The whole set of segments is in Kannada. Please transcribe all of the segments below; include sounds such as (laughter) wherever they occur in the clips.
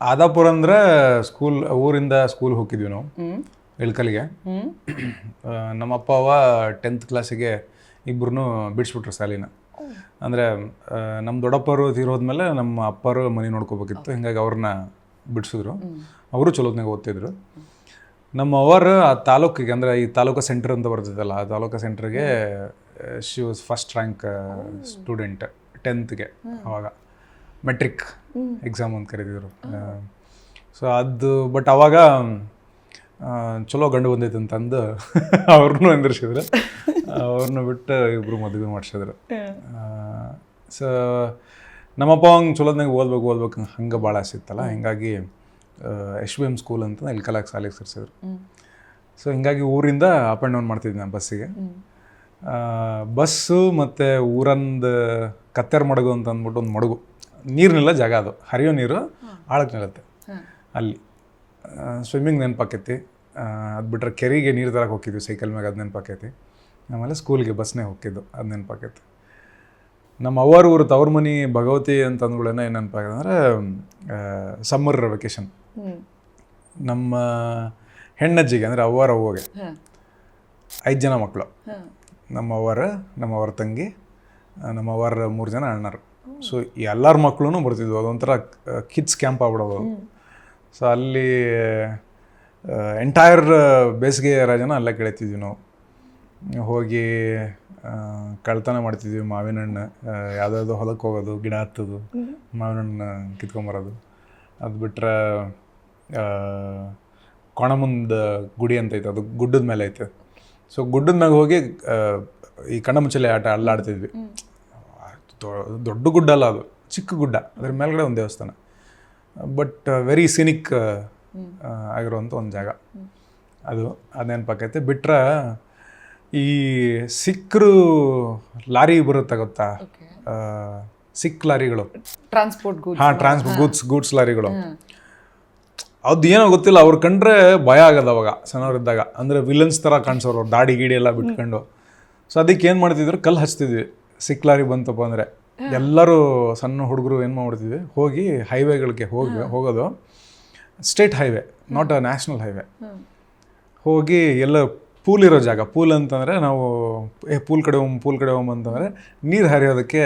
ಆದಾಪುರ ಅಂದ್ರೆ ಸ್ಕೂಲ್ ಊರಿಂದ ಸ್ಕೂಲ್ ಹೋಗಿದ್ವಿ ನಾವು. ಇಳ್ಕಲ್ಗೆ ನಮ್ಮ ಅಪ್ಪ ಅವ ಟೆಂತ್ ಕ್ಲಾಸಿಗೆ ಇಬ್ಬರು ಬಿಡಿಸ್ಬಿಟ್ರು ಸಾಲಿನ ಅಂದರೆ ನಮ್ಮ ದೊಡ್ಡಪ್ಪರು ತೀರೋದ್ಮೇಲೆ ನಮ್ಮ ಅಪ್ಪರು ಮನೆ ನೋಡ್ಕೋಬೇಕಿತ್ತು. ಹಿಂಗಾಗಿ ಅವ್ರನ್ನ ಬಿಡಿಸಿದ್ರು. ಅವರು ಚಲೋತ್ನಾಗ ಓದ್ತಿದ್ರು. ನಮ್ಮ ಅವರು ಆ ತಾಲೂಕಿಗೆ ಅಂದರೆ ಈ ತಾಲೂಕು ಸೆಂಟರ್ ಅಂತ ಬರ್ತಿದ್ದಲ್ಲ ಆ ತಾಲೂಕು ಸೆಂಟ್ರಿಗೆ she was first rank student ಟೆಂತ್ಗೆ ಅವಾಗ. ಮೆಟ್ರಿಕ್ ಎಕ್ಸಾಮ್ ಅಂತ ಕರೀತಿದ್ರು ಸೊ ಅದು ಬಟ್ ಅವಾಗ ಚಲೋ ಗಂಡು ಬಂದೈತೆ ಅಂತಂದು (laughs) ಅವ್ರನ್ನೂ ಎಂದಿರ್ಸಿದ್ರು ಅವ್ರನ್ನ ಬಿಟ್ಟು ಇಬ್ಬರು ಮದುವೆ ಮಾಡಿಸಿದ್ರು. ಸೊ ನಮ್ಮಪ್ಪ ಹಂಗೆ ಚಲೋದ್ನಾಗ ಓದ್ಬೇಕು ಓದ್ಬೇಕು ಹಂಗೆ ಭಾಳ ಆಸೆ ಇತ್ತಲ್ಲ. ಹಿಂಗಾಗಿ ಎಸ್ ಬಿ ಎಂ ಸ್ಕೂಲ್ ಅಂತ ಇಲ್ಕಲಾಗ ಸಾಲಿಗೆ ಸೇರಿಸಿದ್ರು. ಸೊ ಹಿಂಗಾಗಿ ಊರಿಂದ ಅಪ್ ಆ್ಯಂಡ್ ಡೌನ್ ಮಾಡ್ತಿದ್ದೆ ನಾನು ಬಸ್ಸಿಗೆ ಬಸ್ಸು ಮತ್ತು ಊರಂದು ಕತ್ತೆರ ಮಡಗು ಅಂತ ಅಂದ್ಬಿಟ್ಟು ಒಂದು ಮಡಗು. ನೀರಿನಿಲ್ಲ ಜಾಗ ಅದು. ಹರಿಯೋ ನೀರು ಆಳಕ್ಕೆ ನಿಲ್ಲುತ್ತೆ. ಅಲ್ಲಿ. ಸ್ವಿಮ್ಮಿಂಗ್ ನೆನಪಾಕೈತಿ. ಅದು ಬಿಟ್ರೆ ಕೆರೆಗೆ ನೀರು ತರಕ್ಕೆ ಹೋಗಿದ್ವಿ ಸೈಕಲ್ ಮ್ಯಾಗ ಅದು ನೆನಪಾಕೈತಿ. ಆಮೇಲೆ ಸ್ಕೂಲ್ಗೆ ಬಸ್ನೇ ಹೋಗಿದ್ದು ಅದು ನೆನಪಾಕೈತಿ. ನಮ್ಮ ಅವ್ವಾರ ಊರು ತವ್ರ ಮನೆ ಭಗವತಿ ಅಂತ ಅಂದ್ಗಳೇನ ಏನು ನೆನಪಾಗಿದೆ ಅಂದರೆ ಸಮ್ಮರ್ ವೆಕೇಶನ್ ನಮ್ಮ ಹೆಣ್ಣಜ್ಜಿಗೆ ಅಂದರೆ ಅವ್ವಾರ ಅವ್ವಗೆ. ಐದು ಜನ ಮಕ್ಕಳು ನಮ್ಮವರ ಅವ್ವರ ನಮ್ಮ ತಂಗಿ ನಮ್ಮವರ ಮೂರು ಜನ ಅಣ್ಣರು. ಸೊ ಎಲ್ಲರ ಮಕ್ಕಳು ಬರ್ತಿದ್ವು. ಅದೊಂಥರ ಕಿಡ್ಸ್ ಕ್ಯಾಂಪ್ ಆಗ್ಬಿಡೋದು. ಸೊ ಅಲ್ಲಿ ಎಂಟೈರ್ ಬೇಸಿಗೆ ರಜನ ಅಲ್ಲೇ ಕಳೀತಿದ್ವಿ ನಾವು. ಹೋಗಿ ಕಳ್ತನ ಮಾಡ್ತಿದ್ವಿ. ಮಾವಿನ ಹಣ್ಣು ಯಾವುದಾದ್ರು ಹೊಲಕ್ಕೆ ಹೋಗೋದು ಗಿಡ ಹತ್ತೋದು ಮಾವಿನ ಹಣ್ಣು ಕಿತ್ಕೊಂಬರೋದು. ಅದು ಬಿಟ್ರೆ ಕೊಣಮುಂದ ಗುಡಿ ಅಂತ ಐತೆ. ಅದು ಗುಡ್ಡದ ಮೇಲೆ ಐತೆ. ಸೊ ಗುಡ್ಡದ ಮ್ಯಾಗ ಹೋಗಿ ಈ ಕಣ್ಣಮುಚ್ಚಲೆ ಆಟ ಅಲ್ಲಾಡ್ತಿದ್ವಿ. ದೊಡ್ಡ ಗುಡ್ಡ ಅಲ್ಲ ಅದು. ಚಿಕ್ಕ ಗುಡ್ಡ. ಅದ್ರ ಮೇಲ್ಗಡೆ ಒಂದು ದೇವಸ್ಥಾನ. ಬಟ್ ವೆರಿ ಸಿನಿಕ್ ಆಗಿರುವಂಥ ಒಂದು ಜಾಗ. ಅದು ಅದು ನೆನಪಾಕೈತೆ. ಬಿಟ್ರೆ ಈ ಸಿಕ್ಕರು ಲಾರಿ ಬರುತ್ತೆ ಗೊತ್ತಾ? ಸಿಕ್ ಲಾರಿಗಳು. ಟ್ರಾನ್ಸ್ಪೋರ್ಟ್ ಹಾಂ ಟ್ರಾನ್ಸ್ಪೋರ್ಟ್ ಗೂಡ್ಸ್ ಗೂಡ್ಸ್ ಲಾರಿಗಳು. ಅದು ಏನೋ ಗೊತ್ತಿಲ್ಲ ಅವ್ರು ಕಂಡ್ರೆ ಭಯ ಆಗೋದು ಅವಾಗ ಸಣ್ಣವರಿದ್ದಾಗ ಅಂದರೆ ವಿಲನ್ಸ್ ಥರ ಕಾಣಿಸೋರು ಅವ್ರು ದಾಡಿ ಗೀಡಿ ಎಲ್ಲ ಬಿಟ್ಕೊಂಡು. ಸೊ ಅದಕ್ಕೆ ಏನು ಮಾಡ್ತಿದ್ರು ಕಲ್ಲು ಹಚ್ತಿದ್ವಿ. ಸಿಕ್ಲಾರಿ ಬಂತಪ್ಪ ಅಂದರೆ. ಎಲ್ಲರೂ ಸಣ್ಣ ಹುಡುಗರು ಏನು ಮಾಡ್ತಿದ್ವಿ ಹೋಗಿ ಹೈವೇಗಳಿಗೆ ಹೋಗಿ ಹೋಗೋದು. State highway not a national highway ಹೋಗಿ ಎಲ್ಲ ಪೂಲ್ ಇರೋ ಜಾಗ ಪೂಲ್ ಅಂತಂದರೆ ನಾವು ಏ ಪೂಲ್ ಕಡೆ ಹೋಮ್ ಪೂಲ್ ಕಡೆ ಹೋಮ್ ಅಂತಂದರೆ ನೀರು ಹರಿಯೋದಕ್ಕೆ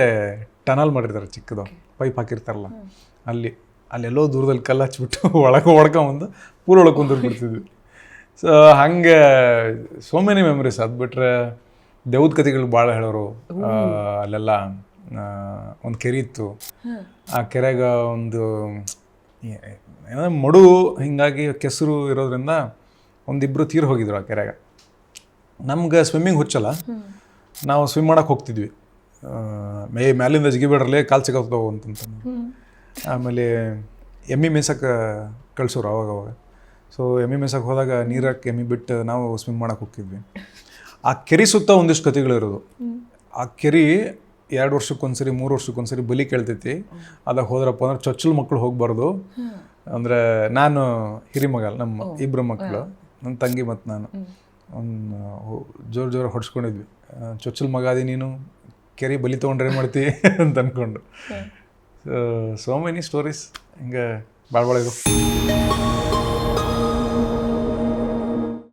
ಟನಲ್ ಮಾಡಿರ್ತಾರೆ ಚಿಕ್ಕದು. ಪೈಪ್ ಹಾಕಿರ್ತಾರಲ್ಲ ಅಲ್ಲಿ. ಅಲ್ಲೆಲ್ಲೋ ದೂರದಲ್ಲಿ ಕಲ್ಲು ಹಚ್ಬಿಟ್ಟು (laughs) ಒಳಗೆ ಹೊಡ್ಕೊಂಬಂದು ಪೂರ ಒಳಗೆ ಕುಂದಿರ್ಬಿಡ್ತಿದ್ವಿ. ಸೊ ಹಂಗೆ ಸೋ ಮೆನಿ ಮೆಮ್ರೀಸ್ ಅದು ಬಿಟ್ರೆ ದೇವ್ದ ಕಥೆಗಳು ಭಾಳ ಹೇಳೋರು. ಅಲ್ಲೆಲ್ಲ ಒಂದು ಕೆರೆ ಇತ್ತು. ಆ ಕೆರೆಗ ಒಂದು ಮಡು ಹಿಂಗಾಗಿ ಕೆಸರು ಇರೋದ್ರಿಂದ ಒಂದಿಬ್ಬರು ತೀರ್ ಹೋಗಿದ್ರು ಆ ಕೆರೆಗೆ. ನಮ್ಗೆ ಸ್ವಿಮ್ಮಿಂಗ್ ಹುಚ್ಚಲ್ಲ. ನಾವು ಸ್ವಿಮ್ ಮಾಡೋಕೆ ಹೋಗ್ತಿದ್ವಿ. ಮೇ ಮ್ಯಾಲಿಂದ ಜಿಗಿಬೇಡ್ರಲ್ಲೇ ಕಾಲು ಸಿಗೋಗ್ತಾವು ಅಂತಂತ ಆಮೇಲೆ ಎಮ್ಮಿ ಮೇಯ್ಸಕ್ಕೆ ಕಳಿಸೋರು ಅವಾಗ ಅವಾಗ. ಸೊ ಎಮ್ಮಿ ಮೇಯ್ಸಕ್ಕೆ ಹೋದಾಗ ನೀರಕ್ಕೆ ಎಮ್ಮಿ ಬಿಟ್ಟು ನಾವು ಸ್ವಿಮ್ ಮಾಡೋಕೆ ಹೋಗ್ತಿದ್ವಿ. ಆ ಕೆರೆ ಸುತ್ತ ಒಂದಿಷ್ಟು ಕತೆಗಳಿರೋದು ಆ ಕೆರೆ ಎರಡು ವರ್ಷಕ್ಕೊಂದ್ಸರಿ ಮೂರು ವರ್ಷಕ್ಕೊಂದ್ಸರಿ ಬಲಿ ಕೇಳ್ತೈತಿ. ಅದಾಗ ಹೋದ್ರಪ್ಪ ಅಂದ್ರೆ ಚೊಚ್ಚಲು ಮಕ್ಕಳು ಹೋಗಬಾರ್ದು. ಅಂದರೆ ನಾನು ಹಿರಿಮಗ ನಮ್ಮ ಇಬ್ಬರು ಮಕ್ಕಳು ನನ್ನ ತಂಗಿ ಮತ್ತು ನಾನು. ಒಂದು ಜೋರು ಜೋರು ಹೊಡ್ಸ್ಕೊಂಡಿದ್ವಿ. ಚೊಚ್ಚಲು ಮಗ ಅದಿ ನೀನು ಕೆರೆ ಬಲಿ ತೊಗೊಂಡ್ರೆ ಮಾಡ್ತಿ? (laughs) ಅಂತ ಅಂದ್ಕೊಂಡು ಸೋ ಮೆನಿ ಸ್ಟೋರೀಸ್ ಹಿಂಗೆ ಭಾಳ ಭಾಳ ಇದು